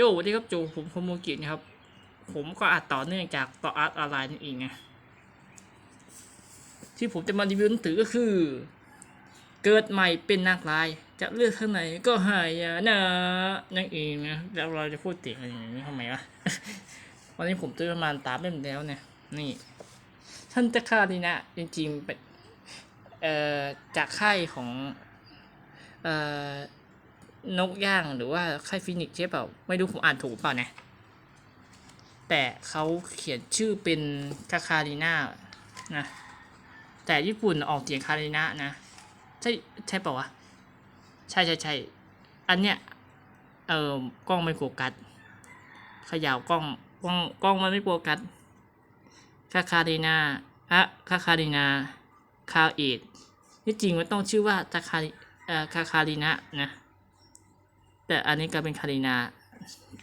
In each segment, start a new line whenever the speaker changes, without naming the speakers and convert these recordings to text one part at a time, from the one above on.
โยสวัสดีครับจูผมโคโมกินะครับ ผมก็อัดต่อเนื่องจากต่ออาร์ตออนไลน์นั่นเองนะที่ผมจะมารีวิวหนังสือก็คือ เกิดใหม่เป็นนักลาย จะเลือกข้างไหนก็หายนะนั่นเองนะแล้วเราจะพูดติดอะไรอย่างนี้ทำไมวะวันนี้ผมซื้อประมาณตามเล่มแล้วเนี่ย นี่ท่านจะค่าดีนะ จริงๆเป็นเอ่อจากค่ายของเอ่อ นกย่างหรือว่าค่ายฟินิกใช่เปล่า ไม่รู้ผมอ่านถูกเปล่านะ แต่เขาเขียนชื่อเป็นคาคาริน่านะ แต่ญี่ปุ่นออกเสียงคาริน่านะ ใช่ใช่เปล่าวะ ใช่ใช่ใช่อันเนี้ย เออกล้องไม่โฟกัสเขย่ากล้องกล้องกล้องมันไม่โฟกัสคาคารินาอะคาคารินาคาเอดที่จริงมันต้องชื่อว่าตาคาเอ่อคาคารินะนะ แต่อันนี้ก็เป็นคารินา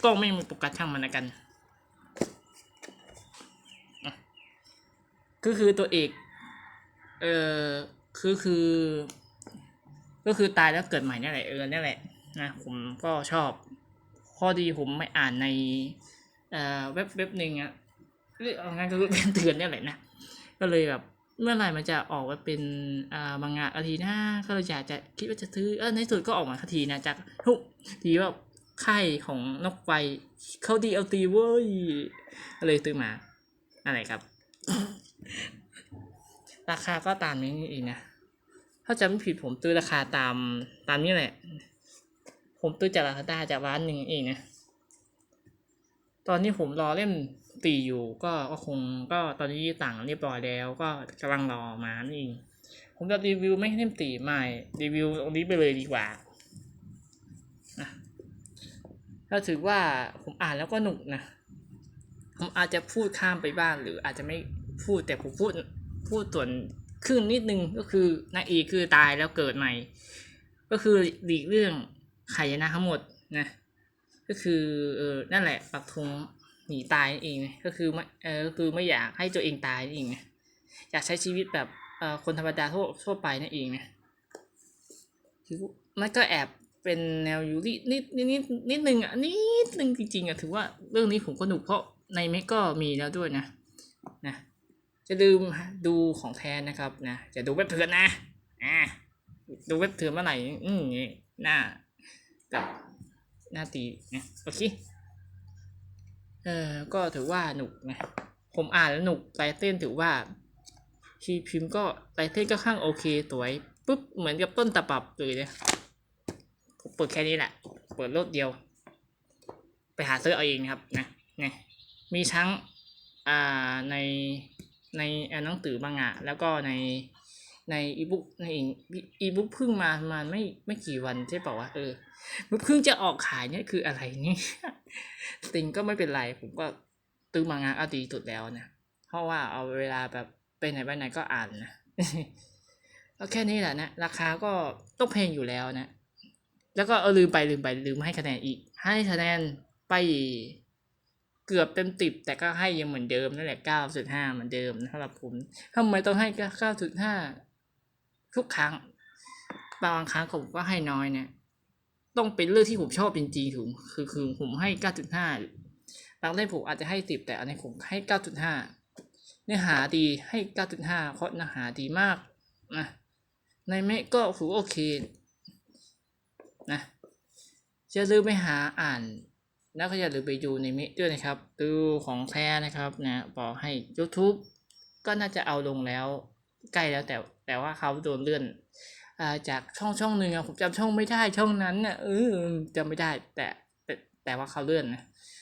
กล้องไม่มีโฟกัสช่างมันนะกัน ก็คือตัวเอก เออคือคือ ก็คือตายแล้วเกิดใหม่นี่แหละเออนี่แหละนะผมก็ชอบ ข้อดีผมไม่อ่านในเอ่อเว็บเว็บหนึ่งอะหรือเอางั้นก็คือเป็นเตือนนี่แหละนะ ก็เลยแบบ เมื่อไหร่มันจะออกมาเป็นอ่ามังงะอาทีนะก็เลยอยากจะคิดว่าจะซื้อเออในสุดก็ออกมาสักทีนะจากทุกทีว่าค่ายของนกไฟเขาดีเอาตีเว้ยก็เลยซื้อมา อะไรครับ ราคาก็ตามนี้เองนะถ้าจำไม่ผิดผมตื้อราคาตามตามนี้แหละ ผมตื้อจากราคาด้จากร้านหนึ่งเองนะตอนนี้ผมรอเล่ม ตีอยู่ก็ก็คงก็ตอนนี้ต่างเรียบร้อยแล้วก็กำลังรอมานี่เองผมจะรีวิวไม่ให้เล่มตีไม่รีวิวตรงนี้ไปเลยดีกว่านะถ้าถือว่าผมอ่านแล้วก็หนุกนะผมอาจจะพูดข้ามไปบ้างหรืออาจจะไม่พูดแต่ผมพูดพูดส่วนครึ่งนิดนึงก็คือนางเอกคือตายแล้วเกิดใหม่ ก็คือหลีกเรื่องไขยนะทั้งหมดนะก็คือเออนั่นแหละปักธง หนีตายนั่นเองก็คือไม่เออคือไม่อยากให้ตัวเองตายนั่นเองอยากใช้ชีวิตแบบเอ่อคนธรรมดาทั่วทั่วไปนั่นเองนะคือมันก็แอบเป็นแนวยูรินิดนิดนิดนิดนึงอะนิดนึงจริงๆอะถือว่าเรื่องนี้ผมก็หนุกเพราะในเมกก็มีแล้วด้วยนะนะจะลืมดูของแทนนะครับนะจะดูเว็บเถื่อนนะอ่าดูเว็บเถื่อนเมื่อไหร่อืมนี่หน้ากับหน้าตีนะโอเค เออก็ถือว่าหนุกนะ ผมอ่านแล้วหนุกไตเต้นถือว่าชีพิมพ์ก็ไตเต้นก็ข้างโอเคสวยปุ๊บเหมือนกับต้นตะปับเลยเนี่ยผมเปิดแค่นี้แหละ เปิดรถเดียว ไปหาซื้อเอาเองนะครับนะเนี่ยมีทั้งอ่าในในหนังสือบางงะแล้วก็ในในอีบุ๊กในอีบุ๊กเพิ่งมามาไม่ไม่กี่วันใช่เปล่าวะเออเพิ่งจะออกขายเนี่ยคืออะไรเนี่ย ติงก็ไม่เป็นไร ผมก็ตื้อมางานเอาดีสุดแล้วนะเพราะว่าเอาเวลาแบบไปไหนไปไหนก็อ่านนะก็แค่นี้แหละนะ ราคาก็ต้องแพงอยู่แล้วนะ แล้วก็เออลืมไปลืมไปลืมให้คะแนนอีก ให้คะแนนไปเกือบเต็มติบแต่ก็ให้ยังเหมือนเดิมนั่นแหละเก้าจุดห้าเหมือนเดิมนะสำหรับผมทำไมต้องให้เก้าจุดห้าทุกครั้ง บางครั้งผมก็ให้น้อยเนี่ย ต้องเป็นเรื่องที่ผมชอบจริงๆถูกคือคือผมให้9.5บางเล่มผมอาจจะให้10แต่อันนี้ผมให้9.5เนื้อหาดีให้9.5เพราะเนื้อหาดีมากนะในเมฆก็ถือโอเคนะจะลืมไปหาอ่านแล้วก็อย่าลืมไปดูในเมฆด้วยนะครับ ดูของแท้นะครับนะบอกให้ YouTube ก็น่าจะเอาลงแล้วใกล้แล้วแต่แต่ว่าเขาโดนเลื่อน จากช่องช่องหนึ่งอะผมจำช่องไม่ได้ช่องนั้นน่ะเออจำไม่ได้แต่แต่แต่ว่าเขาเลื่อนนะ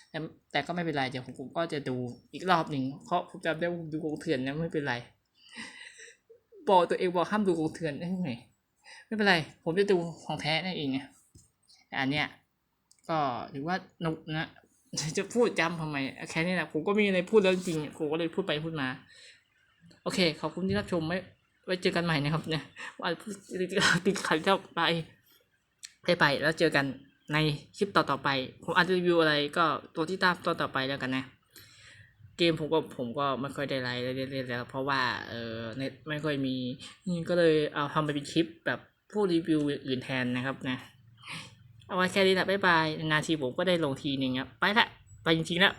แต่แต่ก็ไม่เป็นไรเดี๋ยวผมก็จะดูอีกรอบหนึ่งเพราะผมจำได้ว่าผมดูกองเถื่อนนะไม่เป็นไรบอกตัวเองบอกห้ามดูกองเถื่อนได้ไหมไม่เป็นไร ผมจะดูของแท้นั่นเองอันเนี้ยก็ถือว่าหนุกนะจะพูดจำทำไมแค่นี้แหละผมก็มีอะไรพูดแล้วจริงผมก็เลยพูดไปพูดมา โอเค ขอบคุณที่รับชมไว้ ไว้เจอกันใหม่นะครับเนี่ยว่าติดขัดเข้าไปไปไปแล้วเจอกันในคลิปต่อๆไป ผมอาจจะรีวิวอะไรก็ตัวที่ตามตัวต่อไปแล้วกันนะ เกมผมก็ผมก็ไม่ค่อยได้ไลฟ์เล่นๆแล้ว เพราะว่าเออเน็ตไม่ค่อยมีนี่ก็เลยเอาทำไปเป็นคลิปแบบผู้รีวิวอื่นแทนนะครับนะ เอาไว้แค่นี้แหละบ๊ายบาย นาทีผมก็ได้ลงทีหนึ่งครับไปละ ไปจริงๆแล้ว